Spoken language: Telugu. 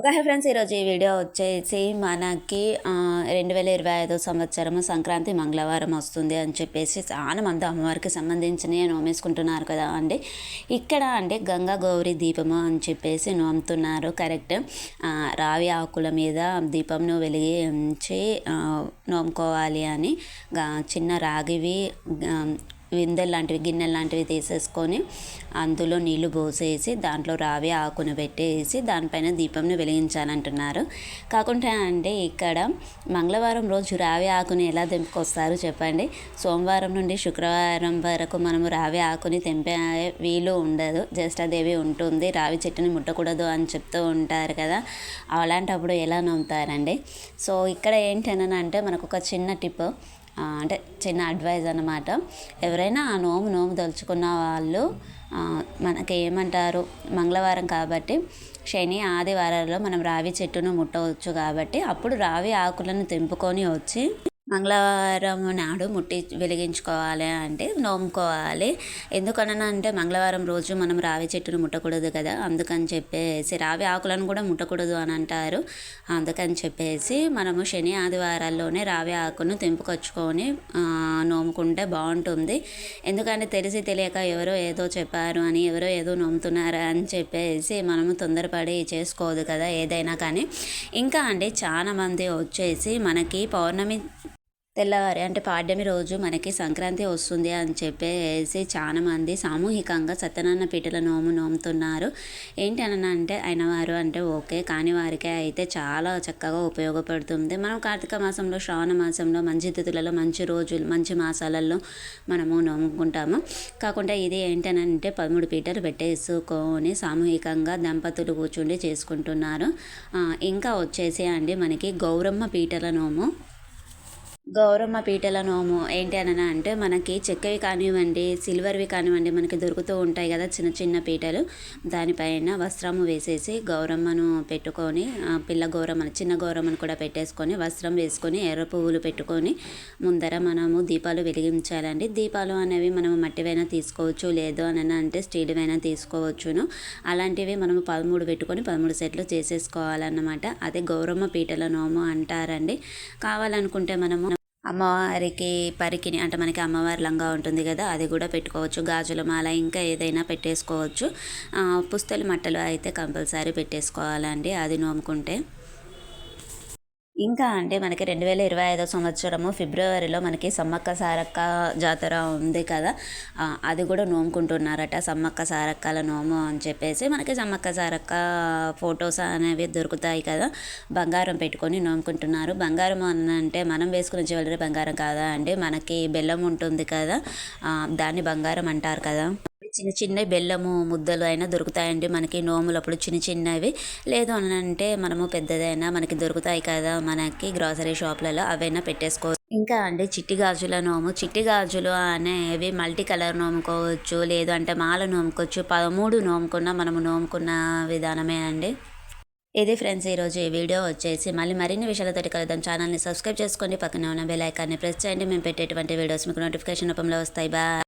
ఓకే హై ఫ్రెండ్స్ ఈరోజు ఈ వీడియో వచ్చేసి మనకి రెండు వేల ఇరవై ఐదో సంవత్సరం సంక్రాంతి మంగళవారం వస్తుంది అని చెప్పేసి చాలా మంది అమ్మవారికి సంబంధించినవి నోమేసుకుంటున్నారు కదా అండి. ఇక్కడ అంటే గంగా గౌరీ దీపము అని చెప్పేసి నోముతున్నారు. కరెక్ట్ రావి ఆకుల మీద దీపంను వెలిగించి నోముకోవాలి అని చిన్న రాగివి విందెలు లాంటివి గిన్నెలు లాంటివి తీసేసుకొని అందులో నీళ్ళు పోసేసి దాంట్లో రావి ఆకును పెట్టేసి దానిపైన దీపంను వెలిగించాలంటున్నారు. కాకుండా అంటే ఇక్కడ మంగళవారం రోజు రావి ఆకుని ఎలా తెంపుకొస్తారు చెప్పండి? సోమవారం నుండి శుక్రవారం వరకు మనము రావి ఆకుని తెంపే వీలు ఉండదు. జ్యేష్ఠాదేవి ఉంటుంది. రావి చెట్టుని ముట్టకూడదు అని చెప్తూ ఉంటారు కదా. అలాంటప్పుడు ఎలా నమ్ముతారండి? సో ఇక్కడ ఏంటనంటే మనకు ఒక చిన్న టిప్. అంటే చిన్న అడ్వైజ్ అనమాట ఎవరైనా ఆ నోము నోము దలుచుకున్న వాళ్ళు మనకి ఏమంటారు మంగళవారం కాబట్టి శని ఆదివారాల్లో మనం రావి చెట్టును ముట్టవచ్చు కాబట్టి అప్పుడు రావి ఆకులను తెంపుకొని వచ్చి మంగళవారం నాడు ముట్టి వెలిగించుకోవాలి అంటే నోముకోవాలి. ఎందుకనంటే మంగళవారం రోజు మనం రావి చెట్టును ముట్టకూడదు కదా. అందుకని చెప్పేసి రావి ఆకులను కూడా ముట్టకూడదు అని అంటారు. అందుకని చెప్పేసి మనము శని ఆదివారాల్లోనే రావి ఆకును తెంపుకొచ్చుకొని నోముకుంటే బాగుంటుంది. ఎందుకంటే తెలిసి తెలియక ఎవరో ఏదో చెప్పారు అని ఎవరో ఏదో నోముతున్నారు అని చెప్పేసి మనము తొందరపడి చేసుకోదు కదా ఏదైనా కానీ. ఇంకా అండి చాలామంది వచ్చేసి మనకి పౌర్ణమి తెల్లవారి అంటే పాడ్యమి రోజు మనకి సంక్రాంతి వస్తుంది అని చెప్పేసి చాలామంది సామూహికంగా సత్యనారాయణ పీటల నోము నోముతున్నారు. ఏంటి అని అంటే అయిన వారు అంటే ఓకే కాని వారికే అయితే చాలా చక్కగా ఉపయోగపడుతుంది. మనం కార్తీక మాసంలో శ్రావణ మాసంలో మంచి తిథులలో మంచి రోజులు మంచి మాసాలలో మనము నోముకుంటాము. కాకుండా ఇది ఏంటనంటే పదమూడు పీటలు పెట్టేసుకొని సామూహికంగా దంపతులు కూర్చుండి చేసుకుంటున్నారు. ఇంకా వచ్చేసి అండి మనకి గౌరమ్మ పీటల నోము. గౌరమ్మ పీటల నోము ఏంటి అని అంటే మనకి చెక్కవి కానివ్వండి సిల్వర్వి కానివ్వండి మనకి దొరుకుతూ ఉంటాయి కదా చిన్న చిన్న పీటలు. దానిపైన వస్త్రము వేసేసి గౌరమ్మను పెట్టుకొని పిల్ల గౌరమ్మను చిన్న గౌరమ్మను కూడా పెట్టేసుకొని వస్త్రం వేసుకొని ఎర్ర పువ్వులు పెట్టుకొని ముందర మనము దీపాలు వెలిగించాలండి. దీపాలు అనేవి మనము మట్టివైనా తీసుకోవచ్చు లేదు అని అంటే స్టీల్వైనా తీసుకోవచ్చును. అలాంటివి మనము పదమూడు పెట్టుకొని పదమూడు సెట్లు చేసేసుకోవాలన్నమాట. అదే గౌరమ్మ పీటల నోము అంటారండి. కావాలనుకుంటే మనము అమ్మవారికి పరికిని అంటే మనకి అమ్మవారి లంగా ఉంటుంది కదా అది కూడా పెట్టుకోవచ్చు. గాజుల మాల ఇంకా ఏదైనా పెట్టేసుకోవచ్చు. పుస్తలు మట్టలు అయితే కంపల్సరీ పెట్టేసుకోవాలండి అది నోముకుంటే. ఇంకా అంటే మనకి రెండు వేల ఇరవై ఐదో సంవత్సరము ఫిబ్రవరిలో మనకి సమ్మక్క సారక్క జాతర ఉంది కదా. అది కూడా నోముకుంటున్నారట. సమ్మక్క సారక్కల నోము అని చెప్పేసి మనకి సమ్మక్క సారక్క ఫొటోస్ అనేవి దొరుకుతాయి కదా. బంగారం పెట్టుకొని నోముకుంటున్నారు. బంగారం అని అంటే మనం వేసుకున్న జ్యువెలరీ బంగారం కాదా అండి? మనకి బెల్లం ఉంటుంది కదా. దాన్ని బంగారం అంటారు కదా. చిన్న చిన్న బెల్లము ముద్దలు అయినా దొరుకుతాయండి. మనకి నోములప్పుడు చిన్న చిన్నవి. లేదు అని అంటే మనము పెద్దదైనా మనకి దొరుకుతాయి కదా మనకి గ్రాసరీ షాప్లలో అవైనా పెట్టేసుకోవచ్చు. ఇంకా అండి చిట్టి గాజుల నోము. చిట్టి గాజులు అనేవి మల్టీ కలర్ నోముకోవచ్చు లేదు అంటే మాల నోముకోవచ్చు పదమూడు నోముకున్న మనము నోముకున్న విధానమే అండి. ఇది ఫ్రెండ్స్ ఈరోజు ఈ వీడియో వచ్చేసి. మళ్ళీ మరిన్ని విషయాలతో కలుద్దాం. ఛానల్ని సబ్స్క్రైబ్ చేసుకోండి పక్కనే ఉన్న బెల్ ఐకాన్ని ప్రెస్ చేయండి. మేము పెట్టేటువంటి వీడియోస్ మీకు నోటిఫికేషన్ రూపంలో వస్తాయి. బా